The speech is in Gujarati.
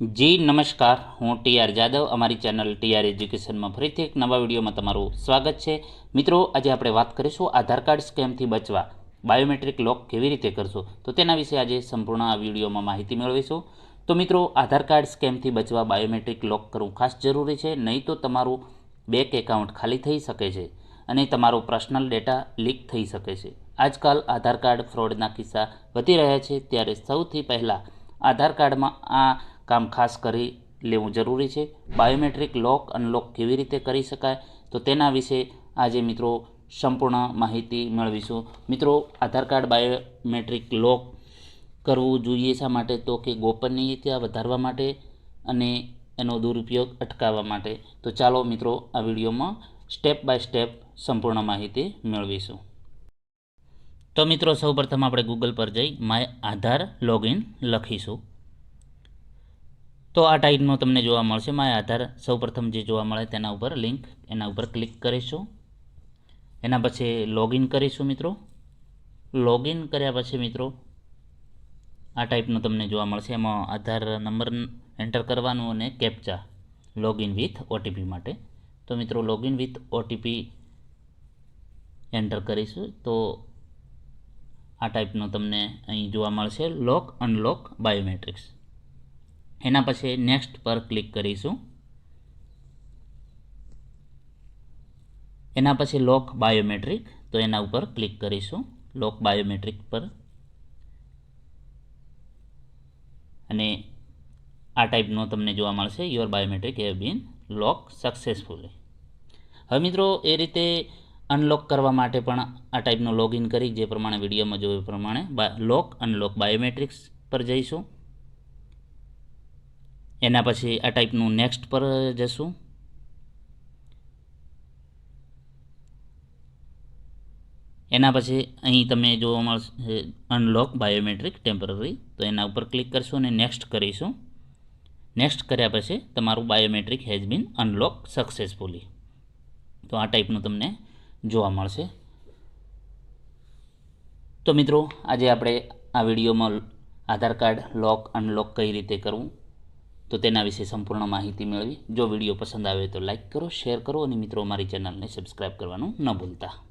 જી, નમસ્કાર. હું ટીઆર જાદવ. અમારી ચેનલ ટીઆર એજ્યુકેશનમાં ફરીથી એક નવા વિડીયોમાં તમારું સ્વાગત છે. મિત્રો, આજે આપણે વાત કરીશું આધાર કાર્ડ સ્કેમથી બચવા. બાયોમેટ્રિક લોક કેવી રીતે કરશો? તો તેના વિશે આજે સંપૂર્ણ આ વિડીયોમાં માહિતી મેળવીશું. તો મિત્રો, આધાર કાર્ડ સ્કેમથી બચવા બાયોમેટ્રિક લોક કરવું ખાસ જરૂરી છે. નહીં તો તમારું બેંક એકાઉન્ટ ખાલી થઈ શકે છે અને તમારો પર્સનલ ડેટા લીક થઈ શકે છે. આજકાલ આધાર કાર્ડ ફ્રોડના કિસ્સા વધી રહ્યા છે. ત્યારે સૌથી પહેલાં આધાર કાર્ડમાં આ કામ ખાસ કરી લેવું જરૂરી છે. બાયોમેટ્રિક લોક અનલોક કેવી રીતે કરી શકાય? તો તેના વિશે આજે મિત્રો સંપૂર્ણ માહિતી મેળવીશું. મિત્રો, આધાર કાર્ડ બાયોમેટ્રિક લોક કરવું જોઈએ શા માટે? તો કે ગોપનીયતા વધારવા માટે અને એનો દુરુપયોગ અટકાવવા માટે. તો ચાલો મિત્રો, આ વિડીયોમાં સ્ટેપ બાય સ્ટેપ સંપૂર્ણ માહિતી મેળવીશું. તો મિત્રો, સૌપ્રથમ આપણે ગૂગલ પર જઈ માય આધાર લોગિન લખીશું. તો આ ટાઈપનો તમને જોવા મળશે. માય આધાર સૌપ્રથમ જે જોવા મળે તેના ઉપર લિંક, એના ઉપર ક્લિક કરીશું. એના પછી લોગિન કરીશું મિત્રો. લોગિન કર્યા પછી મિત્રો, આ ટાઈપનો તમને જોવા મળશે. એમાં આધાર નંબર એન્ટર કરવાનું અને કેપ્ચા. લોગિન વિથ ઓટીપી માટે. તો મિત્રો, લોગિન વિથ ઓટીપી એન્ટર કરીશું. તો આ ટાઈપનું તમને અહીં જોવા મળશે. Lock, unlock, biometrics. એના પછી નેક્સ્ટ પર ક્લિક કરીશું. એના પછી લોક બાયોમેટ્રિક તો એના ઉપર ક્લિક કરીશું. લોક બાયોમેટ્રિક પર. અને આ ટાઈપનો તમને જોવા મળશે your biometric have been lock successfully હવે મિત્રો, એ રીતે અનલોક કરવા માટે પણ આ ટાઈપનું લોગિન કરી, જે પ્રમાણે વિડીયોમાં જોયું એ પ્રમાણે લોક અનલોક બાયોમેટ્રિક્સ પર જઈશું. એના પછી આ ટાઈપનું નેક્સ્ટ પર જશું. એના પછી અહીં તમે જોવા મળશે અનલોક બાયોમેટ્રિક ટેમ્પરરી તો એના ઉપર ક્લિક કરશું અને નેક્સ્ટ કરીશું. નેક્સ્ટ કર્યા પછી તમારું biometric has been unlock successfully તો આ ટાઈપનું તમને જોવા મળશે. તો મિત્રો, આજે આપણે આ વિડીયોમાં આધાર કાર્ડ લોક અનલોક કઈ રીતે કરવું તો તેના વિશે સંપૂર્ણ માહિતી મેળવી. જો વીડિયો પસંદ આવે તો લાઇક કરો, શેર કરો અને મિત્રો અમારી ચેનલને સબસ્ક્રાઈબ કરવાનું ન ભૂલતા.